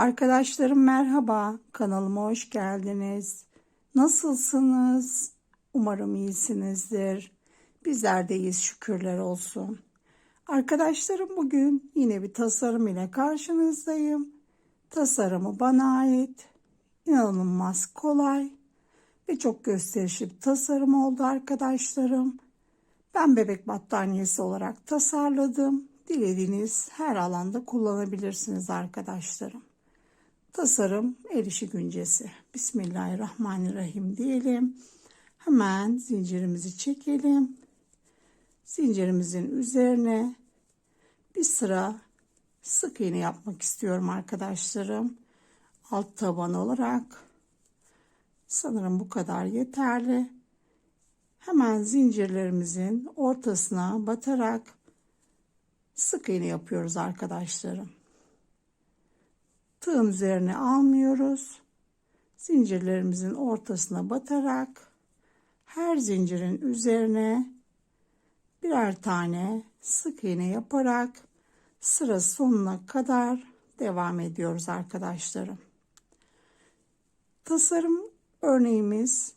Arkadaşlarım merhaba, kanalıma hoş geldiniz. Nasılsınız? Umarım iyisinizdir. Bizler de iyiyiz şükürler olsun. Arkadaşlarım bugün yine bir tasarım ile karşınızdayım. Tasarımı bana ait. İnanılmaz kolay ve çok gösterişli bir tasarım oldu arkadaşlarım. Ben bebek battaniyesi olarak tasarladım. Dilediğiniz her alanda kullanabilirsiniz arkadaşlarım. Tasarım el işi güncesi. Bismillahirrahmanirrahim diyelim. Hemen zincirimizi çekelim. Zincirimizin üzerine bir sıra sık iğne yapmak istiyorum arkadaşlarım. Alt taban olarak sanırım bu kadar yeterli. Hemen zincirlerimizin ortasına batarak sık iğne yapıyoruz arkadaşlarım. Tığın üzerine almıyoruz. Zincirlerimizin ortasına batarak her zincirin üzerine birer tane sık iğne yaparak sıra sonuna kadar devam ediyoruz arkadaşlarım. Tasarım örneğimiz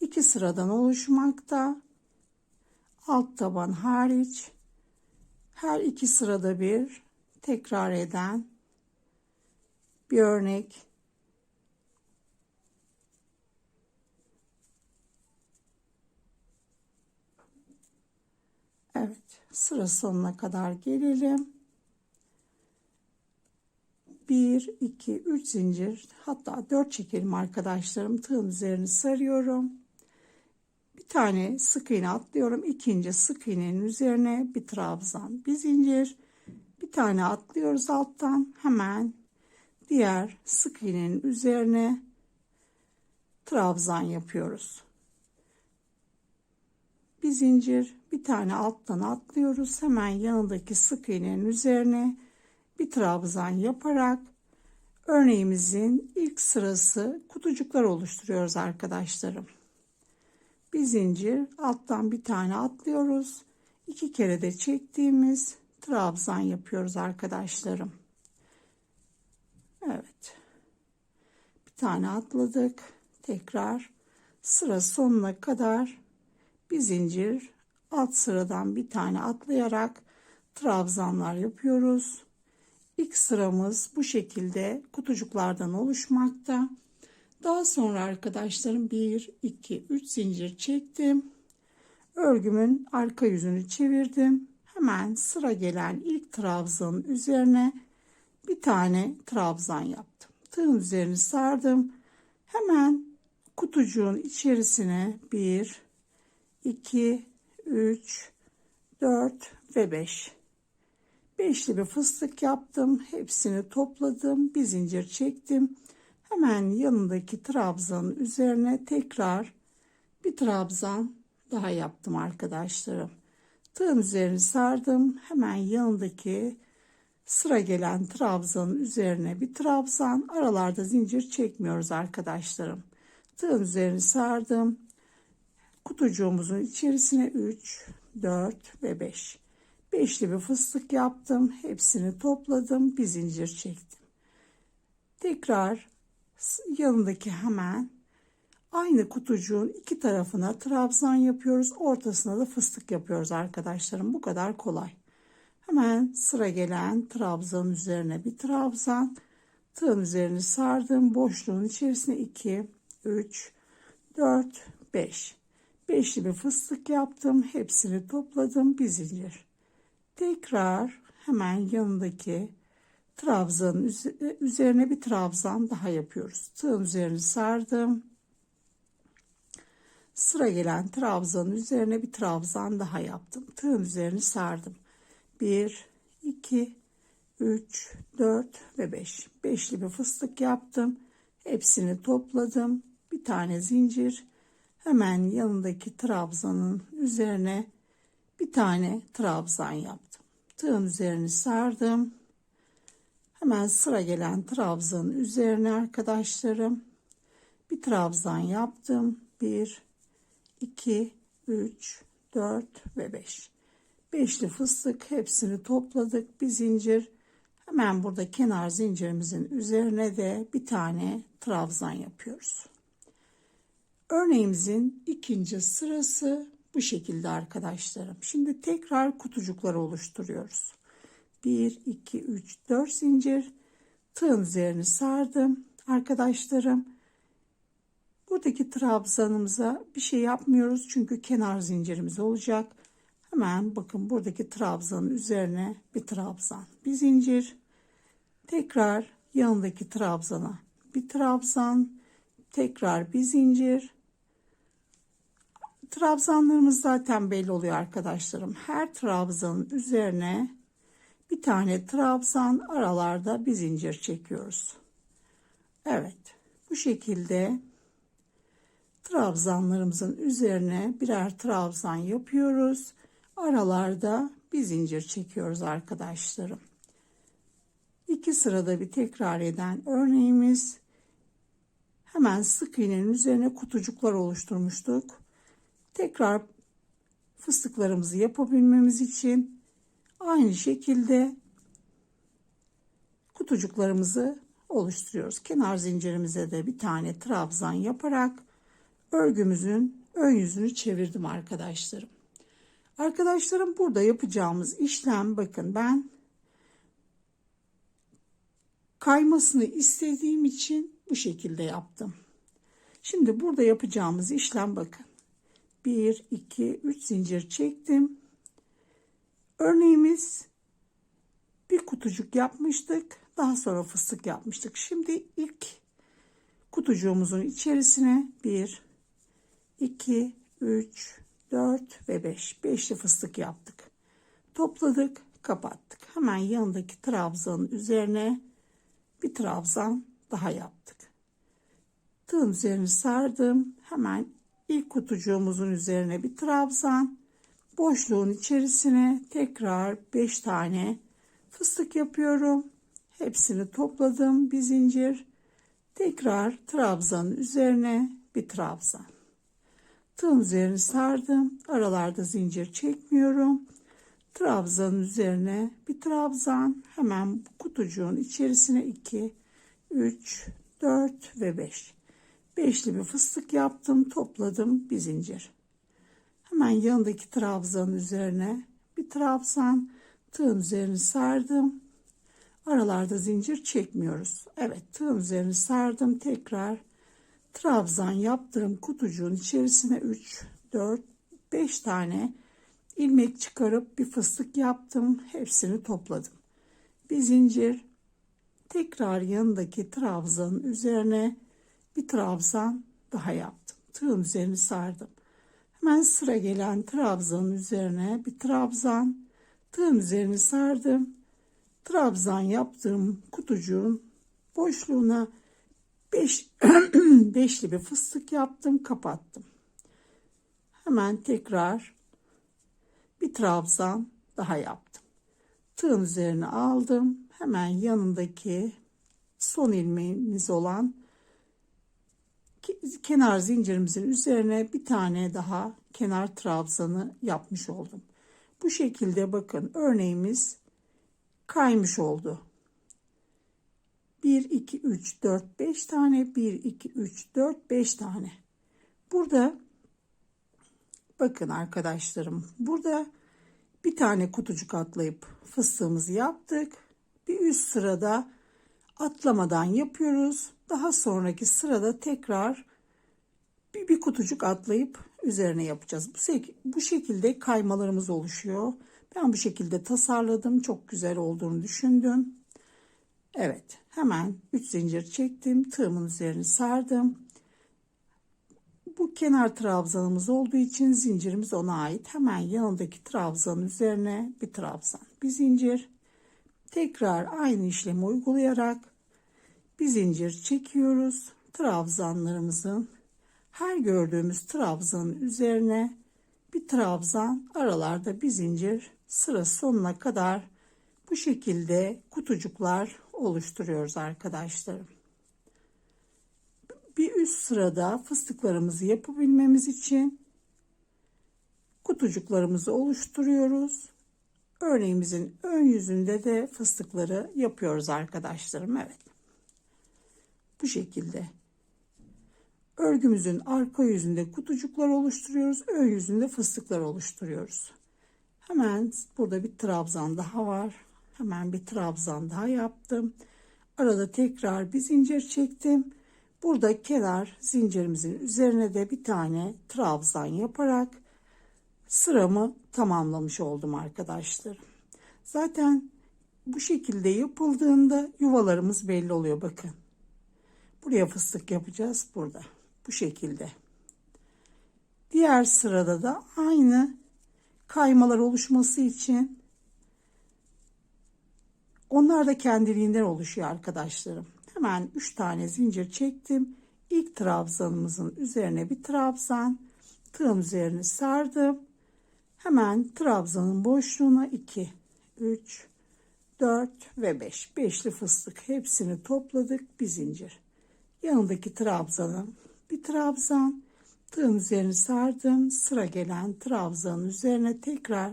iki sıradan oluşmakta. Alt taban hariç her iki sırada bir tekrar eden bir örnek. Evet, sıra sonuna kadar gelelim. 1, 2, 3 zincir hatta 4 çekelim arkadaşlarım. Tığın üzerini sarıyorum. Bir tane sık iğne atlıyorum. İkinci sık iğnenin üzerine bir trabzan, bir zincir. Bir tane atlıyoruz alttan. Hemen diğer sık iğnenin üzerine trabzan yapıyoruz. Bir zincir, bir tane alttan atlıyoruz. Hemen yanındaki sık iğnenin üzerine bir trabzan yaparak örneğimizin ilk sırası kutucuklar oluşturuyoruz arkadaşlarım. Bir zincir, alttan bir tane atlıyoruz. İki kere de çektiğimiz trabzan yapıyoruz arkadaşlarım. Evet. Bir tane atladık. Tekrar sıra sonuna kadar bir zincir alt sıradan bir tane atlayarak trabzanlar yapıyoruz. İlk sıramız bu şekilde kutucuklardan oluşmakta. Daha sonra arkadaşlarım 1, 2, 3 zincir çektim. Örgümün arka yüzünü çevirdim. Hemen sıra gelen ilk trabzanın üzerine bir tane trabzan yaptım. Tığın üzerini sardım. Hemen kutucuğun içerisine 1, 2, 3, 4 ve 5. Beşli bir fıstık yaptım. Hepsini topladım. Bir zincir çektim. Hemen yanındaki trabzanın üzerine tekrar bir trabzan daha yaptım arkadaşlarım. Tığın üzerini sardım. Hemen yanındaki sıra gelen trabzanın üzerine bir trabzan. Aralarda zincir çekmiyoruz arkadaşlarım. Tığın üzerini sardım. Kutucuğumuzun içerisine 3, 4 ve 5. Beşli bir fıstık yaptım. Hepsini topladım. Bir zincir çektim. Tekrar yanındaki hemen aynı kutucuğun iki tarafına trabzan yapıyoruz. Ortasına da fıstık yapıyoruz arkadaşlarım. Bu kadar kolay. Hemen sıra gelen trabzanın üzerine bir trabzan. Tığın üzerini sardım. Boşluğun içerisine 2, 3, 4, 5. Beşli bir fıstık yaptım. Hepsini topladım. Bir zincir. Tekrar hemen yanındaki trabzanın üzerine bir trabzan daha yapıyoruz. Tığın üzerini sardım. Sıra gelen trabzanın üzerine bir trabzan daha yaptım. Tığın üzerini sardım. 1, 2, 3, 4 ve 5. Beşli bir fıstık yaptım. Hepsini topladım. Bir tane zincir. Hemen yanındaki trabzanın üzerine bir tane trabzan yaptım. Tığın üzerini sardım. Hemen sıra gelen trabzanın üzerine arkadaşlarım bir trabzan yaptım. 1 2 3 4 ve 5. Beşli fıstık hepsini topladık. Bir zincir Hemen burada kenar zincirimizin üzerine de bir tane trabzan yapıyoruz. Örneğimizin ikinci sırası bu şekilde arkadaşlarım. Şimdi tekrar kutucukları oluşturuyoruz. 1, 2, 3, 4 zincir. Tığın üzerini sardım. Arkadaşlarım buradaki trabzanımıza bir şey yapmıyoruz. Çünkü kenar zincirimiz olacak. Hemen bakın buradaki trabzanın üzerine bir trabzan. Bir zincir. Tekrar yanındaki trabzana bir trabzan. Tekrar bir zincir. Trabzanlarımız zaten belli oluyor arkadaşlarım. Her trabzanın üzerine bir tane trabzan aralarda bir zincir çekiyoruz. Evet bu şekilde trabzanlarımızın üzerine birer trabzan yapıyoruz. Aralarda bir zincir çekiyoruz arkadaşlarım. İki sırada bir tekrar eden örneğimiz. Hemen sık iğnenin üzerine kutucuklar oluşturmuştuk. Tekrar fıstıklarımızı yapabilmemiz için aynı şekilde kutucuklarımızı oluşturuyoruz. Kenar zincirimize de bir tane trabzan yaparak örgümüzün ön yüzünü çevirdim arkadaşlarım. Arkadaşlarım burada yapacağımız işlem bakın ben kaymasını istediğim için bu şekilde yaptım. Şimdi burada yapacağımız işlem bakın. 1, 2, 3 zincir çektim. Örneğimiz bir kutucuk yapmıştık. Daha sonra fıstık yapmıştık. Şimdi ilk kutucuğumuzun içerisine 1, 2, 3, 4 ve 5. Beşli fıstık yaptık. Topladık, kapattık. Hemen yanındaki trabzanın üzerine bir trabzan daha yaptık. Tığın üzerini sardım. Hemen ilk kutucuğumuzun üzerine bir trabzan. Boşluğun içerisine tekrar 5 tane fıstık yapıyorum. Hepsini topladım. Bir zincir. Tekrar trabzanın üzerine bir trabzan. Tığın üzerini sardım. Aralarda zincir çekmiyorum. Trabzanın üzerine bir trabzan. Hemen kutucuğun içerisine 2, 3, 4 ve 5. Beşli bir fıstık yaptım. Topladım bir zincir. Hemen yanındaki trabzanın üzerine bir trabzan. Tığın üzerini sardım. Aralarda zincir çekmiyoruz. Evet tığın üzerini sardım. Tekrar trabzan yaptığım kutucuğun içerisine 3, 4, 5 tane ilmek çıkarıp bir fıstık yaptım. Hepsini topladım. Bir zincir tekrar yanındaki trabzanın üzerine bir trabzan daha yaptım. Tığın üzerini sardım. Hemen sıra gelen trabzanın üzerine bir trabzan, tığın üzerini sardım. Trabzan yaptığım kutucuğun boşluğuna beş, beşli bir fıstık yaptım, kapattım. Hemen tekrar bir trabzan daha yaptım. Tığın üzerine aldım. Hemen yanındaki son ilmeğimiz olan kenar zincirimizin üzerine bir tane daha kenar trabzanı yapmış oldum. Bu şekilde bakın örneğimiz kaymış oldu. 1 2 3 4 5 tane 1 2 3 4 5 tane. Burada bakın arkadaşlarım burada bir tane kutucuk atlayıp fıstığımızı yaptık. Bir üst sırada atlamadan yapıyoruz. Daha sonraki sırada tekrar bir, bir kutucuk atlayıp üzerine yapacağız. Bu, bu şekilde kaymalarımız oluşuyor. Ben bu şekilde tasarladım. Çok güzel olduğunu düşündüm. Evet hemen 3 zincir çektim. Tığımın üzerine sardım. Bu kenar trabzanımız olduğu için zincirimiz ona ait. Hemen yanındaki trabzanın üzerine bir trabzan. Bir zincir. Tekrar aynı işlemi uygulayarak bir zincir çekiyoruz. Trabzanlarımızın her gördüğümüz trabzanın üzerine bir trabzan aralarda bir zincir sıra sonuna kadar bu şekilde kutucuklar oluşturuyoruz arkadaşlarım. Bir üst sırada fıstıklarımızı yapabilmemiz için kutucuklarımızı oluşturuyoruz. Örneğimizin ön yüzünde de fıstıkları yapıyoruz arkadaşlarım. Evet. Bu şekilde. Örgümüzün arka yüzünde kutucuklar oluşturuyoruz. Ön yüzünde fıstıklar oluşturuyoruz. Hemen burada bir trabzan daha var. Hemen bir trabzan daha yaptım. Arada tekrar bir zincir çektim. Burada kenar zincirimizin üzerine de bir tane trabzan yaparak sıramı tamamlamış oldum arkadaşlar. Zaten bu şekilde yapıldığında yuvalarımız belli oluyor bakın. Buraya fıstık yapacağız burada. Bu şekilde. Diğer sırada da aynı kaymalar oluşması için onlar da kendiliğinden oluşuyor arkadaşlarım. Hemen 3 tane zincir çektim. İlk trabzanımızın üzerine bir trabzan, tığın üzerine sardım. Hemen trabzanın boşluğuna 2, 3, 4 ve 5. Beşli fıstık hepsini topladık bir zincir. Yanındaki trabzanın bir trabzan, tığın üzerine sardım. Sıra gelen trabzanın üzerine tekrar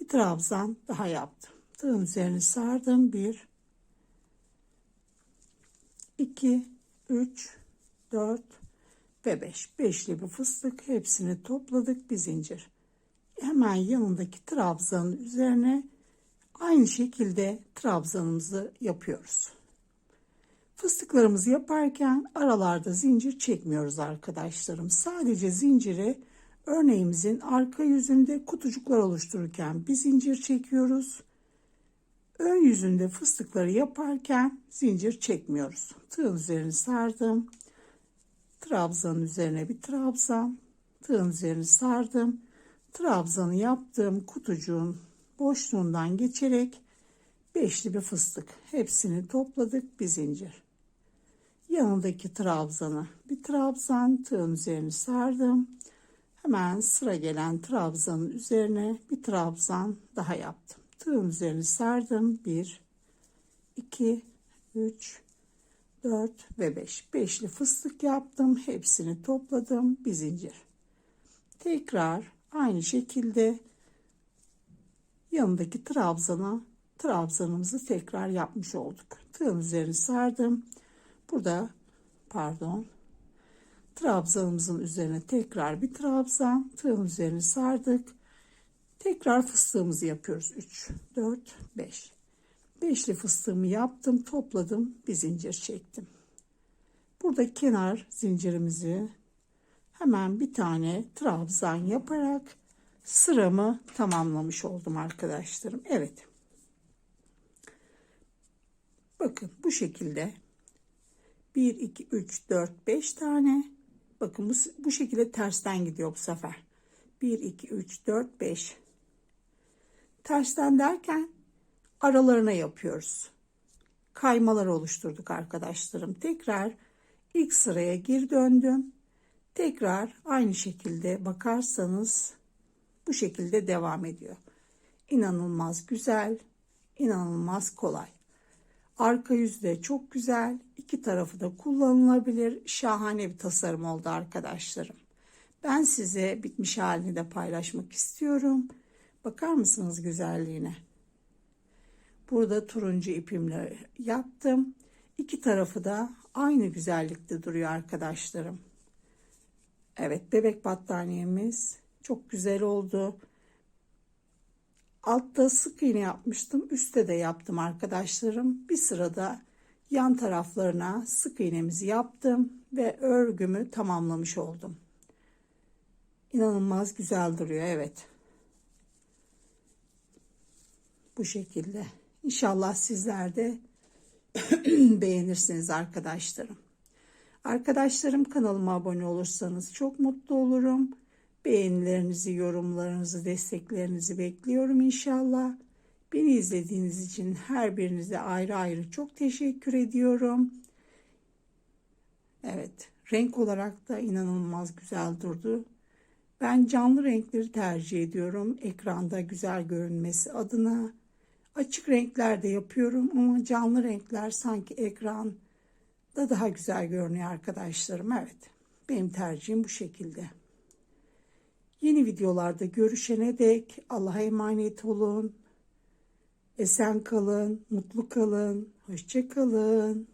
bir trabzan daha yaptım. Tığın üzerine sardım. 1 2 3 4 ve 5. Beşli bir fıstık hepsini topladık bir zincir. Hemen yanındaki trabzanın üzerine aynı şekilde trabzanımızı yapıyoruz. Fıstıklarımızı yaparken aralarda zincir çekmiyoruz arkadaşlarım. Sadece zinciri örneğimizin arka yüzünde kutucuklar oluştururken bir zincir çekiyoruz. Ön yüzünde fıstıkları yaparken zincir çekmiyoruz. Tığın üzerine sardım. Trabzanın üzerine bir trabzan. Tığın üzerine sardım. Trabzanı yaptığım kutucuğun boşluğundan geçerek beşli bir fıstık. Hepsini topladık bir zincir. Yanındaki trabzanı bir trabzan tığın üzerine sardım. Hemen sıra gelen trabzanın üzerine bir trabzan daha yaptım. Tığın üzerine sardım. 1 2 3 4 ve 5. Beşli fıstık yaptım. Hepsini topladım. Bir zincir. Tekrar aynı şekilde yanındaki trabzana trabzanımızı tekrar yapmış olduk. Tığın üzerine sardım. Burada pardon trabzanımızın üzerine tekrar bir trabzan tığın üzerine sardık. Tekrar fıstığımızı yapıyoruz. 3 4 5. Beşli fıstığımı yaptım, topladım, bir zincir çektim. Burada kenar zincirimizi hemen bir tane trabzan yaparak sıramı tamamlamış oldum arkadaşlarım. Evet. Bakın bu şekilde 1, 2, 3, 4, 5 tane. Bakın bu, bu şekilde tersten gidiyor bu sefer. 1, 2, 3, 4, 5. Tersten derken aralarına yapıyoruz. Kaymalar oluşturduk arkadaşlarım. Tekrar ilk sıraya geri döndüm. Tekrar aynı şekilde bakarsanız bu şekilde devam ediyor. İnanılmaz güzel, inanılmaz kolay. Arka yüzde çok güzel. İki tarafı da kullanılabilir. Şahane bir tasarım oldu arkadaşlarım. Ben size bitmiş halini de paylaşmak istiyorum. Bakar mısınız güzelliğine? Burada turuncu ipimle yaptım. İki tarafı da aynı güzellikte duruyor arkadaşlarım. Evet bebek battaniyemiz çok güzel oldu. Altta sık iğne yapmıştım. Üstte de yaptım arkadaşlarım. Bir sırada yan taraflarına sık iğnemizi yaptım ve örgümü tamamlamış oldum. İnanılmaz güzel duruyor. Evet. Bu şekilde. İnşallah sizler de beğenirsiniz arkadaşlarım. Arkadaşlarım kanalıma abone olursanız çok mutlu olurum. Beğenilerinizi, yorumlarınızı, desteklerinizi bekliyorum inşallah. Beni izlediğiniz için her birinize ayrı ayrı çok teşekkür ediyorum. Evet, renk olarak da inanılmaz güzel durdu. Ben canlı renkleri tercih ediyorum. Ekranda güzel görünmesi adına. Açık renkler de yapıyorum ama canlı renkler sanki ekranda daha güzel görünüyor arkadaşlarım. Evet, benim tercihim bu şekilde. Yeni videolarda görüşene dek Allah'a emanet olun. Esen kalın, mutlu kalın, hoşça kalın.